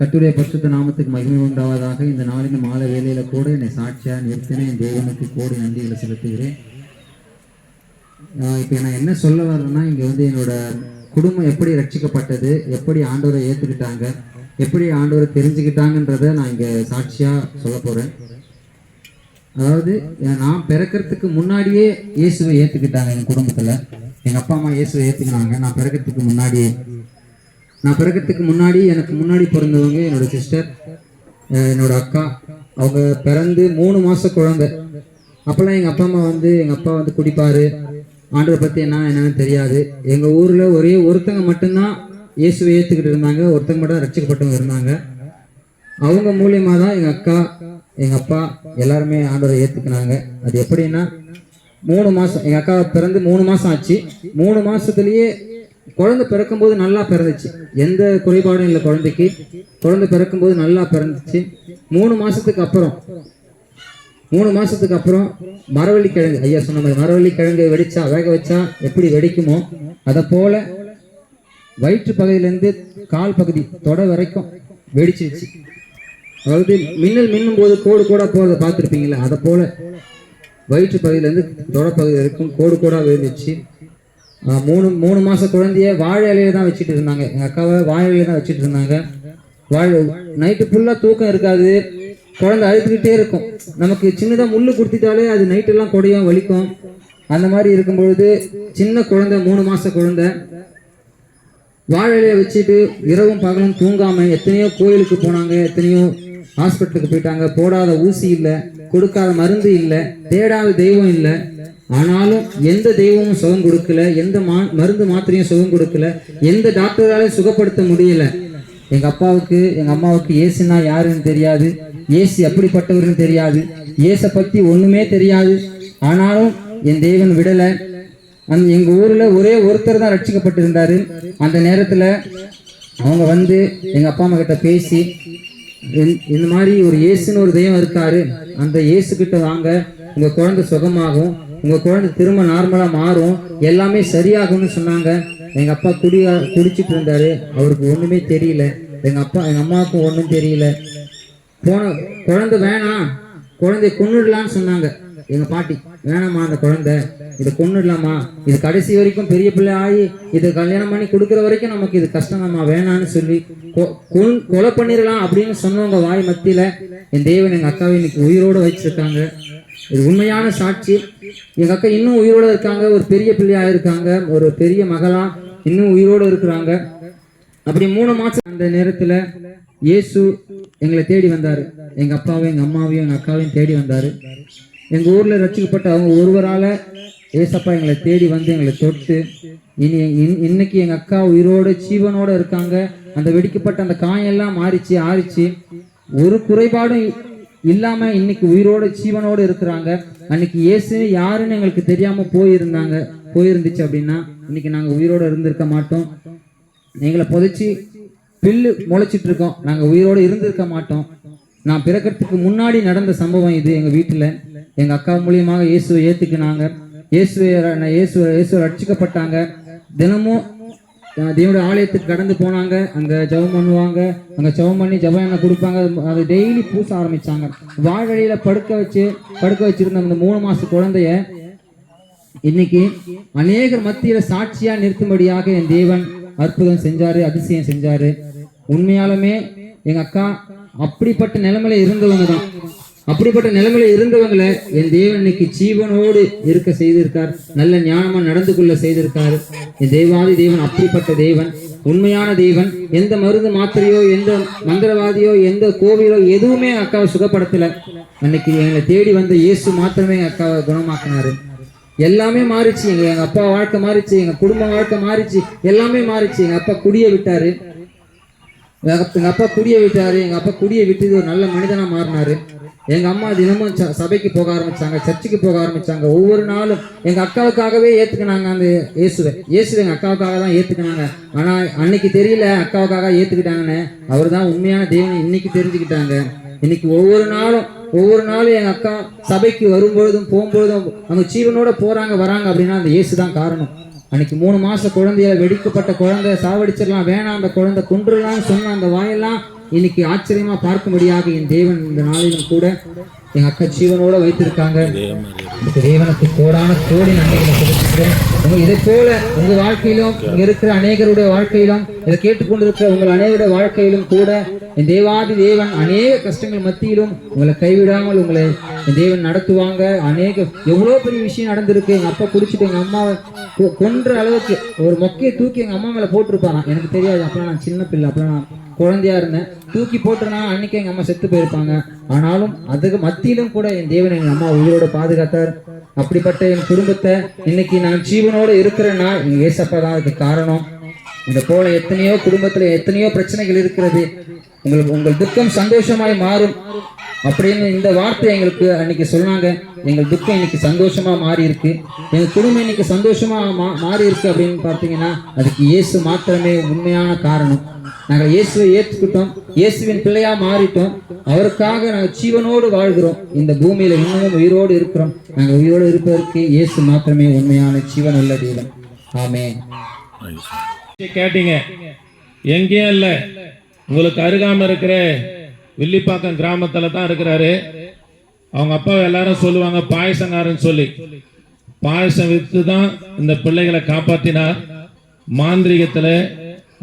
கட்டுரை பரிசுத்த நாமத்துக்கு மகிமை உண்டாவதாக. இந்த நாளின் மாலை வேலையில கூட என்னை சாட்சியா நிறுத்தினேன். என் தேவனுக்கு கோடி நன்றிகளை செலுத்துகிறேன். இப்போ நான் என்ன சொல்ல வரேன்னா இங்கே வந்து என்னோட குடும்பம் எப்படி ரட்சிக்கப்பட்டது எப்படி ஆண்டவரை ஏற்றுக்கிட்டாங்க எப்படி ஆண்டவரை தெரிஞ்சுக்கிட்டாங்கன்றத நான் இங்கே சாட்சியாக சொல்ல போகிறேன் அதாவது நான் பிறக்கிறதுக்கு முன்னாடியே இயேசுவை ஏற்றுக்கிட்டாங்க என் குடும்பத்தில். எங்கள் அப்பா அம்மா இயேசுவை ஏற்றுக்கினாங்க நான் பிறக்கிறதுக்கு முன்னாடியே நான் பிறக்கிறதுக்கு முன்னாடி எனக்கு முன்னாடி பிறந்தவங்க என்னோட சிஸ்டர் என்னோட அக்கா. அவங்க பிறந்து மூணு மாத குழந்தை. அப்போல்லாம் எங்கள் அப்பா அம்மா வந்து எங்கள் அப்பா வந்து குடிப்பார். ஆண்டவரை பற்றி என்ன என்னன்னு தெரியாது. எங்கள் ஊரில் ஒரே ஒருத்தங்க மட்டும்தான் இயேசுவை ஏற்றுக்கிட்டு இருந்தாங்க. ஒருத்தங்க மட்டும் ரசிக்கப்பட்டவங்க ரட்சிக்கப்பட்டவங்க இருந்தாங்க. அவங்க மூலியமாக தான் எங்கள் அக்கா எங்கள் அப்பா எல்லாருமே ஆண்டவரை ஏற்றுக்கினாங்க அது எப்படின்னா மூணு மாதம் எங்கள் அக்கா பிறந்து மூணு மாதம் ஆச்சு. மூணு மாதத்துலேயே குழந்தை பிறக்கும்போது நல்லா பிறந்துச்சு. எந்த குறைபாடும் இல்லை குழந்தைக்கு. குழந்தை பிறக்கும்போது நல்லா பிறந்துச்சு. மூணு மாதத்துக்கு அப்புறம் மூணு மாதத்துக்கு அப்புறம் மரவள்ளி கிழங்கு ஐயா சொன்ன மாதிரி மரவள்ளி கிழங்கு வெடிச்சா வேக வச்சா எப்படி வெடிக்குமோ அதை போல் வயிற்று பகுதியிலேருந்து கால் பகுதி தொடை வரைக்கும் வெடிச்சிருச்சு. அதாவது மின்னல் மின்னும் போது கோடு கூட போகிறத பார்த்துருப்பீங்களா? அதை போல் வயிற்று பகுதியிலேருந்து தொடை வரைக்கும் கோடு கூட விழுந்துச்சு மூணு மூணு மாச குழந்தைய வாழை இலையில தான் வச்சுட்டு இருந்தாங்க. எங்க அக்காவை வாழை இலையில தான் வச்சுட்டு இருந்தாங்க. வாழை நைட்டு ஃபுல்லா தூக்கம் இருக்காது. குழந்தை அழுதுகிட்டே இருக்கும். நமக்கு சின்னதா முள்ளு கொடுத்துட்டாலே அது நைட் எல்லாம் கொடையும் வலிக்கும். அந்த மாதிரி இருக்கும் பொழுது சின்ன குழந்தை மூணு மாச குழந்தை வாழை இலையை வச்சுட்டு இரவும் பகலும் தூங்காம எத்தனையோ கோயிலுக்கு போனாங்க எத்தனையோ ஹாஸ்பிட்டலுக்கு போயிட்டாங்க. போடாத ஊசி இல்லை கொடுக்காத மருந்து இல்லை தேடாத தெய்வம் இல்லை. ஆனாலும் எந்த தெய்வமும் சுகம் கொடுக்கல எந்த மா மருந்து மாத்திரையும் சுகம் கொடுக்கல எந்த டாக்டராலையும் சுகப்படுத்த முடியல. எங்க அப்பாவுக்கு எங்க அம்மாவுக்கு ஏசுனா யாருன்னு தெரியாது. ஏசு அப்படிப்பட்டவருன்னு தெரியாது. ஏசை பத்தி ஒண்ணுமே தெரியாது. ஆனாலும் என் தேவன் விடலை. அந்த எங்க ஊர்ல ஒரே ஒருத்தர் தான் ரட்சிக்கப்பட்டிருந்தாரு. அந்த நேரத்துல அவங்க வந்து எங்க அப்பா அம்மா கிட்ட பேசி இந்த- இந்த மாதிரி ஒரு இயேசுன்னு ஒரு தெய்வம் இருக்காரு. அந்த இயேசு கிட்ட வாங்க உங்க குழந்தை சுகமாகும் உங்க குழந்தை திரும்ப நார்மலா மாறும் எல்லாமே சரியாகும்னு சொன்னாங்க. எங்க அப்பா குடியா குடிச்சிட்டு இருந்தாரு. அவருக்கு ஒண்ணுமே தெரியல. எங்க அப்பா எங்க அம்மாவுக்கும் ஒண்ணும் தெரியல. போன குழந்தை வேணாம். குழந்தைய கொண்டுடலான்னு சொன்னாங்க. எங்க பாட்டி வேணாம்மா அந்த குழந்தை. இதை கொன்னுடலாமா இது கடைசி வரைக்கும் பெரிய பிள்ளை ஆகி இது கல்யாணம் பண்ணி கொடுக்குற வரைக்கும் நமக்கு இது கஷ்டம்தாம்மா வேணான்னு சொல்லி கொ- கொலை பண்ணிடலாம் அப்படின்னு சொன்னவங்க வாய் மத்தியில என் தேவன் எங்க அக்காவை இன்னைக்கு உயிரோட வச்சிருக்காங்க இது உண்மையான சாட்சி. எங்க அக்கா இன்னும் உயிரோட இருக்காங்க. ஒரு பெரிய பிள்ளையா இருக்காங்க ஒரு பெரிய மகளா இன்னும் உயிரோட இருக்கிறாங்க. அப்படி மூணு மாசம் அந்த நேரத்துல இயேசு எங்களை தேடி வந்தாரு. எங்க அப்பாவையும் எங்க அம்மாவையும் எங்க அக்காவையும் தேடி வந்தாரு. எங்கள் ஊரில் ரசிக்கப்பட்ட அவங்க ஒருவரால் ஏசப்பா எங்களை தேடி வந்து எங்களை தொட்டு இனி இன்- இன்னைக்கு எங்கள் அக்கா உயிரோடு சீவனோடு இருக்காங்க. அந்த வெடிக்கப்பட்ட அந்த காயெல்லாம் மாறிச்சு ஆறிச்சு. ஒரு குறைபாடும் இல்லாமல் இன்னைக்கு உயிரோட சீவனோடு இருக்கிறாங்க. அன்னைக்கு இயேசு யாருன்னு எங்களுக்கு தெரியாமல் போயிருந்தாங்க போயிருந்துச்சு அப்படின்னா இன்னைக்கு நாங்கள் உயிரோடு இருந்திருக்க மாட்டோம். எங்களை புதைச்சி பில்லு முளைச்சிட்டு இருக்கோம். நாங்கள் உயிரோடு இருந்திருக்க மாட்டோம். நான் பிறக்கிறதுக்கு முன்னாடி நடந்த சம்பவம் இது எங்கள் வீட்டில். எங்கள் அக்கா மூலியமாக இயேசுவை ஏற்றுக்கினாங்க இயேசுவை இயேசு இயேசுவை ரட்சிக்கப்பட்டாங்க. தினமும் அஹ், தேவனுடைய ஆலயத்துக்கு கடந்து போனாங்க. அங்கே ஜெபம் பண்ணுவாங்க. அங்கே ஜெபம் பண்ணி ஜெபம் எண்ணெய் கொடுப்பாங்க. அது- டெய்லி பூச ஆரம்பிச்சாங்க. வாழ்வழியில் படுக்க வச்சு படுக்க வச்சிருந்த அந்த மூணு மாத குழந்தைய இன்னைக்கு அநேகர் மத்தியில் சாட்சியாக நிறுத்தும்படியாக என் தேவன் அற்புதம் செஞ்சாரு அதிசயம் செஞ்சாரு. உண்மையாலுமே எங்கள் அக்கா அப்படிப்பட்ட நிலைமையில இருந்தவங்க தான். அப்படிப்பட்ட நிலைமையில இருந்தவங்களை என் தேவன் இன்னைக்கு ஜீவனோடு இருக்க செய்திருக்கார். நல்ல ஞானமா நடந்து கொள்ள செய்திருக்காரு. என் தேவாதி தேவன் அப்படிப்பட்ட தேவன் உண்மையான தேவன். எந்த மருந்து மாத்திரையோ எந்த மந்திரவாதியோ எந்த கோவிலோ எதுவுமே அக்காவை சுகப்படுத்தல. அன்னைக்கு எங்களை தேடி வந்த இயேசு மாத்திரமே அக்காவை குணமாக்கினாரு. எல்லாமே மாறிச்சு. எங்க எங்க அப்பா வாழ்க்கை மாறிச்சு. எங்க குடும்ப வாழ்க்கை மாறிச்சு. எல்லாமே மாறிச்சு. எங்க அப்பா குடிய விட்டாரு. எங்க அப்பா- குடியை அப்பா குடிய விட்டாரு. எங்க அப்பா குடியை விட்டு ஒரு நல்ல மனிதனா மாறினாரு. எங்க அம்மா தினமும் ச- சபைக்கு போக ஆரம்பிச்சாங்க சர்ச்சுக்கு போக ஆரம்பிச்சாங்க. ஒவ்வொரு நாளும் எங்க அக்காவுக்காகவே ஏத்துக்கினாங்க அந்த இயேசுவை. இயேசுவை எங்க அக்காவுக்காக தான் ஏத்துக்கினாங்க. ஆனா அன்னைக்கு தெரியல அக்காவுக்காக ஏத்துக்கிட்டாங்கன்னு. அவர் தான் உண்மையான தெய்வம் இன்னைக்கு தெரிஞ்சுக்கிட்டாங்க. இன்னைக்கு ஒவ்வொரு நாளும் ஒவ்வொரு நாளும் எங்க அக்கா சபைக்கு வரும்பொழுதும் போகும்பொழுதும் அவங்க ஜீவனோட போறாங்க வராங்க அப்படின்னா அந்த இயேசு தான் காரணம். அன்னைக்கு மூணு மாச குழந்தைய வெடிக்கப்பட்ட குழந்தை சாவடிச்சிடலாம் வேணாம் அந்த குழந்தை கொன்றுடலாம்னு சொன்ன அந்த வாயெல்லாம் இன்னைக்கு ஆச்சரியமா பார்க்கும்படியாக என் தேவன் இந்த நாளிலும் கூட எங்க அக்கா ஜீவனோட வைத்திருக்காங்க. தேவனுக்கு கோடான கோடி நன்மைகளை உங்க இதை போல உங்க வாழ்க்கையிலும் இங்க இருக்கிற அநேகருடைய வாழ்க்கையிலும் இதை கேட்டுக்கொண்டிருக்கிற உங்கள் அநேகருடைய வாழ்க்கையிலும் கூட என் தேவாதி தேவன் அநேக கஷ்டங்கள் மத்தியிலும் உங்களை கைவிடாமல் உங்களை என் தேவன் நடத்துவாங்க. அநேக எவ்வளோ பெரிய விஷயம் நடந்திருக்கு. எங்கள் அப்பா குடிச்சிட்டு எங்கள் அம்மாவை கொ- கொன்ற அளவுக்கு ஒரு மொக்கையை தூக்கி எங்கள் அம்மா மேலே போட்டிருப்பாராம் எனக்கு தெரியாது. அப்பலாம் நான் சின்ன பிள்ளை. அப்பலாம் நான் குழந்தையா இருந்தேன். தூக்கி போட்டுனா அன்னைக்கு எங்கள் அம்மா செத்து போயிருப்பாங்க. ஆனாலும் அதுக்கு மத்தியிலும் கூட என் தேவன் எங்கள் அம்மா உயிரோட பாதுகாத்தார். அப்படிப்பட்ட என் குடும்பத்தை இன்னைக்கு நான் ஜீவனோட இருக்கிறேன்னா எங்கள் ஏசப்பா தான் அதுக்கு காரணம். இந்த போல எத்தனையோ குடும்பத்துல எத்தனையோ பிரச்சனைகள் இருக்கிறது. உங்களுக்கு உங்கள் துக்கம் சந்தோஷமாய் மாறும். அப்படின்னு இந்த வார்த்தை எங்களுக்கு அன்னைக்கு சொன்னாங்க. எங்கள் துக்கம் இன்னைக்கு சந்தோஷமா மாறி இருக்கு எங்க குடும்பம் இன்னைக்கு சந்தோஷமா மா- மாறி இருக்கு அப்படின்னு பார்த்தீங்கன்னா அதுக்கு இயேசு மாத்திரமே உண்மையான காரணம். நாங்கள் இயேசுவை ஏற்றுக்கிட்டோம் இயேசுவின் பிள்ளையா மாறிட்டோம். அவருக்காக நாங்கள் ஜீவனோடு வாழ்கிறோம். இந்த பூமியில இன்னமும் உயிரோடு இருக்கிறோம். நாங்கள் உயிரோடு இருப்பதற்கு இயேசு மாத்திரமே உண்மையான ஜீவன் உள்ள தெய்வம் ஆமென் கேட்டீங்க. எங்கேயும் இல்ல. உங்களுக்கு அருகாம இருக்கிற வில்லிப்பாக்கம் கிராமத்துல தான் இருக்கிறாரு. அவங்க அப்பா எல்லாரும் சொல்லுவாங்க பாயசங்காரன் சொல்லி. பாயசம் வித்து தான் இந்த பிள்ளைகளை காப்பாத்தினார். மாந்திரிகத்துல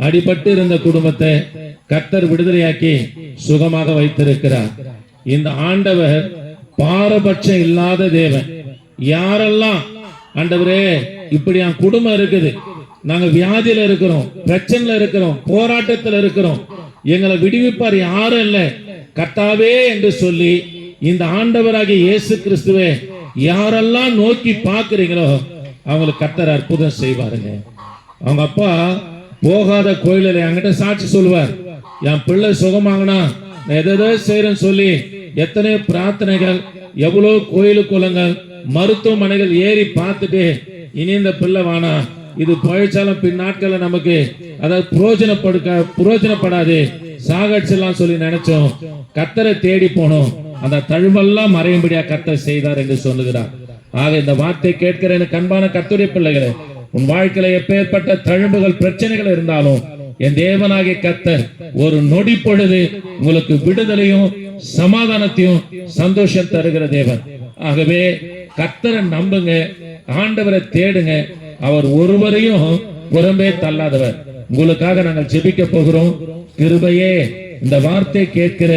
அடிபட்டு இருந்த குடும்பத்தை கத்தர் விடுதலையாக்கி சுகமாக வைத்திருக்கிறார். இந்த ஆண்டவர் பாரபட்சம் இல்லாத தேவன். யாரெல்லாம் ஆண்டவரே இப்படி என் குடும்பம் இருக்குது. நாங்க வியாதியில இருக்கிறோம் பிரச்சனையில இருக்கிறோம் போராட்டத்தில் இருக்கிறோம். எங்களை விடுவிப்பார் யாரும் இல்லை. கத்தாவே என்று சொல்லி இந்த ஆண்டவராகிய இயேசு கிறிஸ்துவே யாரெல்லாம் நோக்கி பார்க்குறீங்களோ அவங்களுக்கு கத்தர் அற்புதம் செய்வாருங்க. அவங்க அப்பா போகாத கோயிலில் என்கிட்ட சாட்சி சொல்லுவார். என் பிள்ளை சுகமாகனா நான் எதோ செய்யறேன்னு சொல்லி எத்தனையோ பிரார்த்தனைகள் எவ்வளோ கோயிலு குளங்கள் மருத்துவமனைகள் ஏறி பார்த்துட்டு இனி இந்த பிள்ளை வானா இது பழிச்சாலும் பின் நாட்கள்ல நமக்கு அதாவது புரோஜனப்படுக்க புரோஜனப்படாது. சாகடிச்சிடலாம் சொல்லி நினைச்சோம். கத்தரை தேடி போனோம். அந்த தழுவெல்லாம் மறையும்படியா கத்தர் செய்தார் என்று சொல்லுகிறார். ஆக இந்த வார்த்தை கேட்கிற எனக்கு அன்பான கத்துடைய பிள்ளைகளே உன் வாழ்க்கையில எப்பேற்பட்ட தழும்புகள் பிரச்சனைகள் இருந்தாலும் என் தேவனாகிய கத்தர் ஒரு நொடி பொழுது உங்களுக்கு விடுதலையும் சமாதானத்தையும் சந்தோஷம் தருகிற தேவன். ஆகவே கத்தரை நம்புங்க ஆண்டவரை தேடுங்க அவர் ஒருவரையும் புறம்பே தள்ளாதவர். உங்களுக்காக நாங்கள் ஜெபிக்க போகிறோம். கிருபையே இந்த வார்த்தை கேட்கிற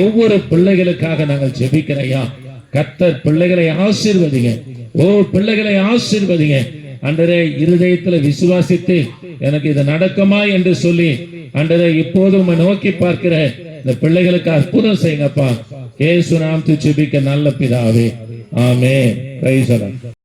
ஒவ்வொரு பிள்ளைகளுக்காக நாங்கள் ஜெபிக்கிறையா கத்தர் பிள்ளைகளை ஆசீர்வதிங்க. ஓ பிள்ளைகளை ஆசீர்வதிங்க. அன்றரே இருதயத்துல விசுவாசித்து எனக்கு இது நடக்குமா என்று சொல்லி அன்றரே இப்போது நோக்கி பார்க்கிற இந்த பிள்ளைகளுக்கு அற்புதம் செய்யுங்கப்பா. ஏசு நாம் துச்சிபிக்க நல்ல பிதாவே. ஆமே